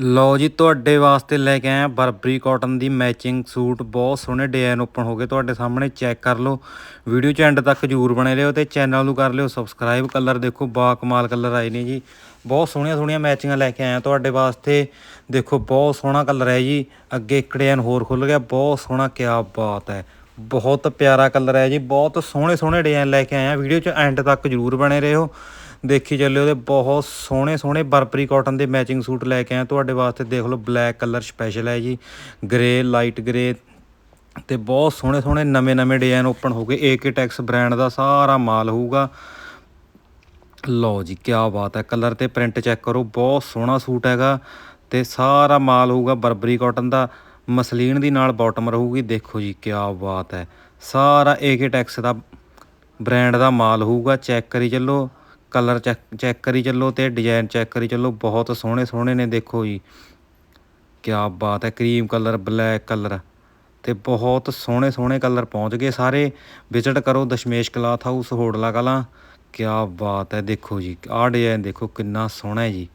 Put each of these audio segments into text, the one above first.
ਲਓ ਜੀ, ਤੁਹਾਡੇ ਵਾਸਤੇ ਲੈ ਕੇ ਆਇਆ ਬਰਬਰੀ ਕਾਟਨ ਦੀ ਮੈਚਿੰਗ ਸੂਟ। ਬਹੁਤ ਸੋਹਣੇ ਡਿਜ਼ਾਈਨ ਓਪਨ ਹੋ ਗਏ ਤੁਹਾਡੇ ਸਾਹਮਣੇ ਚੈੱਕ ਕਰ ਲਓ। ਵੀਡੀਓ ਚ ਐਂਡ ਤੱਕ ਜਰੂਰ ਬਣੇ ਰਹੋ ਤੇ ਚੈਨਲ ਨੂੰ ਕਰ ਲਿਓ ਸਬਸਕ੍ਰਾਈਬ ਕਲਰ ਦੇਖੋ ਬਾ ਕਮਾਲ ਕਲਰ ਆਏ ਨੇ ਜੀ। ਬਹੁਤ ਸੋਹਣੀਆਂ ਸੋਹਣੀਆਂ ਮੈਚਿੰਗਾਂ ਲੈ ਕੇ ਆਇਆ ਤੁਹਾਡੇ ਵਾਸਤੇ। ਦੇਖੋ, ਬਹੁਤ ਸੋਹਣਾ ਕਲਰ ਹੈ ਜੀ। ਅੱਗੇ ਇੱਕ ਡਿਜ਼ਾਈਨ ਹੋਰ ਖੁੱਲ ਗਿਆ, ਬਹੁਤ ਸੋਹਣਾ, ਕਿਆ ਬਾਤ ਹੈ। ਬਹੁਤ ਪਿਆਰਾ ਕਲਰ ਹੈ ਜੀ। ਬਹੁਤ ਸੋਹਣੇ ਸੋਹਣੇ ਡਿਜ਼ਾਈਨ ਲੈ ਕੇ ਆਇਆ। ਵੀਡੀਓ ਚ ਐਂਡ ਤੱਕ ਜਰੂਰ ਬਣੇ ਰਹੋ। ਦੇਖੀ ਚੱਲਿਓ ਤੇ ਬਹੁਤ ਸੋਹਣੇ ਸੋਹਣੇ ਬਰਬਰੀ ਕਾਟਨ ਦੇ ਮੈਚਿੰਗ ਸੂਟ ਲੈ ਕੇ ਆਏ ਤੁਹਾਡੇ ਵਾਸਤੇ ਦੇਖ ਲਓ ਬਲੈਕ ਕਲਰ ਸਪੈਸ਼ਲ ਹੈ ਜੀ। ਗ੍ਰੇ ਲਾਈਟ ਗ੍ਰੇ ਤੇ ਬਹੁਤ ਸੋਹਣੇ ਸੋਹਣੇ ਨਵੇਂ ਨਵੇਂ ਡਿਜ਼ਾਈਨ ਓਪਨ ਹੋ ਗਏ। ਏਕੇ ਟੈਕਸ ਬ੍ਰਾਂਡ ਦਾ ਸਾਰਾ ਮਾਲ ਹੋਊਗਾ। ਲਓ ਜੀ ਕੀ ਬਾਤ ਹੈ। ਕਲਰ ਤੇ ਪ੍ਰਿੰਟ ਚੈੱਕ ਕਰੋ, ਬਹੁਤ ਸੋਹਣਾ ਸੂਟ ਹੈਗਾ ਤੇ ਸਾਰਾ ਮਾਲ ਹੋਊਗਾ ਬਰਬਰੀ ਕਾਟਨ ਦਾ। ਮਸਲੀਨ ਦੀ ਨਾਲ ਬਾਟਮ ਰਹੂਗੀ। ਦੇਖੋ ਜੀ ਕੀ ਬਾਤ ਹੈ। ਸਾਰਾ ਏਕੇ ਟੈਕਸ ਦਾ ਬ੍ਰਾਂਡ ਦਾ ਮਾਲ ਹੋਊਗਾ। ਚੈੱਕ ਕਰੀ ਚੱਲੋ। ਕਲਰ ਚੈੱਕ ਚੈੱਕ ਕਰੀ ਚੱਲੋ ਅਤੇ ਡਿਜ਼ਾਈਨ ਚੈੱਕ ਕਰੀ ਚੱਲੋ, ਬਹੁਤ ਸੋਹਣੇ ਸੋਹਣੇ ਨੇ ਦੇਖੋ ਜੀ। ਕਿਆ ਬਾਤ ਹੈ, ਕਰੀਮ ਕਲਰ, ਬਲੈਕ ਕਲਰ। ਤੇ ਬਹੁਤ ਸੋਹਣੇ ਸੋਹਣੇ ਕਲਰ ਪਹੁੰਚ ਗਏ ਸਾਰੇ। ਵਿਜ਼ਿਟ ਕਰੋ ਦਸ਼ਮੇਸ਼ ਕਲਾਥ ਹਾਊਸ ਹੋੜਲਾ ਕਲਾਂ। ਕਿਆ ਬਾਤ ਹੈ, ਦੇਖੋ ਜੀ, ਆਹ ਡਿਜ਼ਾਈਨ ਦੇਖੋ ਕਿੰਨਾ ਸੋਹਣਾ ਹੈ ਜੀ।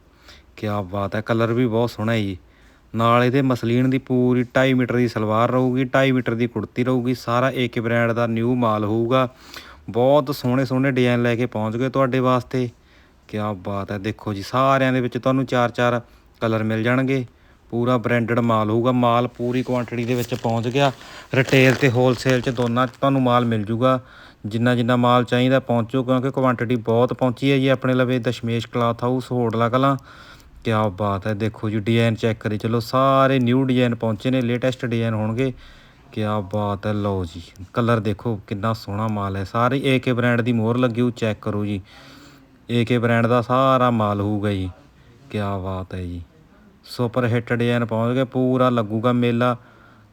ਕਿਆ ਬਾਤ ਹੈ, ਕਲਰ ਵੀ ਬਹੁਤ ਸੋਹਣਾ ਹੈ ਜੀ। ਨਾਲ ਇਹਦੇ ਮਸਲੀਨ ਦੀ ਪੂਰੀ 2.5 ਮੀਟਰ ਦੀ ਸਲਵਾਰ ਰਹੂਗੀ 2.5 ਮੀਟਰ ਦੀ ਕੁੜਤੀ ਰਹੂਗੀ, ਸਾਰਾ ਏਕੇ ਬ੍ਰਾਂਡ ਦਾ ਨਿਊ ਮਾਲ ਹੋਊਗਾ। ਬਹੁਤ ਸੋਹਣੇ ਸੋਹਣੇ ਡਿਜ਼ਾਈਨ ਲੈ ਕੇ ਪਹੁੰਚ ਗਏ ਤੁਹਾਡੇ ਵਾਸਤੇ। ਕੀ ਬਾਤ ਹੈ, ਦੇਖੋ ਜੀ, ਸਾਰਿਆਂ ਦੇ ਵਿੱਚ ਤੁਹਾਨੂੰ ਚਾਰ ਚਾਰ ਕਲਰ ਮਿਲ ਜਾਣਗੇ। ਪੂਰਾ ਬ੍ਰਾਂਡਡ ਮਾਲ ਹੋਊਗਾ, ਮਾਲ ਪੂਰੀ ਕੁਆਂਟੀਟੀ ਦੇ ਵਿੱਚ ਪਹੁੰਚ ਗਿਆ। ਰਿਟੇਲ ਤੇ ਹੋਲਸੇਲ 'ਚ ਦੋਨਾਂ 'ਚ ਤੁਹਾਨੂੰ ਮਾਲ ਮਿਲ ਜੂਗਾ। ਜਿੰਨਾ ਜਿੰਨਾ ਮਾਲ ਚਾਹੀਦਾ ਪਹੁੰਚੋ, ਕਿਉਂਕਿ ਕੁਆਂਟੀਟੀ ਬਹੁਤ ਪਹੁੰਚੀ ਹੈ ਜੀ ਆਪਣੇ ਲਵੇ ਦਸ਼ਮੇਸ਼ ਕਲਾਥ ਹਾਊਸ ਹੋੜਲਾ ਕਲਾਂ। ਕੀ ਬਾਤ ਹੈ, ਦੇਖੋ ਜੀ ਡਿਜ਼ਾਈਨ ਚੈੱਕ ਕਰੀ, ਚਲੋ ਸਾਰੇ ਨਿਊ ਡਿਜ਼ਾਈਨ ਪਹੁੰਚੇ ਨੇ ਲੇਟੈਸਟ ਡਿਜ਼ਾਈਨ ਹੋਣਗੇ। ਕੀ ਬਾਤ ਹੈ। ਲਓ ਜੀ, ਕਲਰ ਦੇਖੋ ਕਿੰਨਾ ਸੋਹਣਾ ਮਾਲ ਹੈ। ਸਾਰੇ ਏਕੇ ਬ੍ਰਾਂਡ ਦੀ ਮੋਹਰ ਲੱਗੀ ਹੋ ਚੈੱਕ ਕਰੋ ਜੀ। ਏਕੇ ਬ੍ਰਾਂਡ ਦਾ ਸਾਰਾ ਮਾਲ ਹੋਊਗਾ ਜੀ। ਕੀ ਬਾਤ ਹੈ ਜੀ। ਸੁਪਰ ਹਿੱਟ ਡਿਜ਼ਾਈਨ ਪਹੁੰਚ ਗਏ ਪੂਰਾ ਲੱਗੂਗਾ ਮੇਲਾ।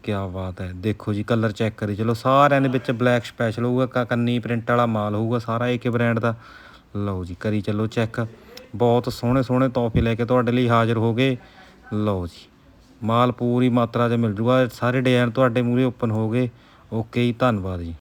ਕੀ ਬਾਤ ਹੈ। ਦੇਖੋ ਜੀ, ਕਲਰ ਚੈੱਕ ਕਰੀ। ਚਲੋ ਸਾਰਿਆਂ ਦੇ ਵਿੱਚ ਬਲੈਕ ਸਪੈਸ਼ਲ ਹੋਊਗਾ ਕੰਨੀ ਪ੍ਰਿੰਟ ਵਾਲਾ ਮਾਲ ਹੋਊਗਾ ਸਾਰਾ ਏਕੇ ਬ੍ਰਾਂਡ ਦਾ। ਲਓ ਜੀ, ਕਰੀ ਚਲੋ ਚੈੱਕ। ਬਹੁਤ ਸੋਹਣੇ ਸੋਹਣੇ ਤੋਹਫੇ ਲੈ ਕੇ ਤੁਹਾਡੇ ਲਈ ਹਾਜ਼ਰ ਹੋ ਗਏ। ਲਓ ਜੀ। ਮਾਲ ਪੂਰੀ ਮਾਤਰਾ 'ਚ ਮਿਲ ਜੂਗਾ, ਸਾਰੇ ਡਿਜ਼ਾਇਨ ਤੁਹਾਡੇ ਮੂਹਰੇ ਓਪਨ ਹੋ ਗਏ। ਓਕੇ ਜੀ, ਧੰਨਵਾਦ ਜੀ।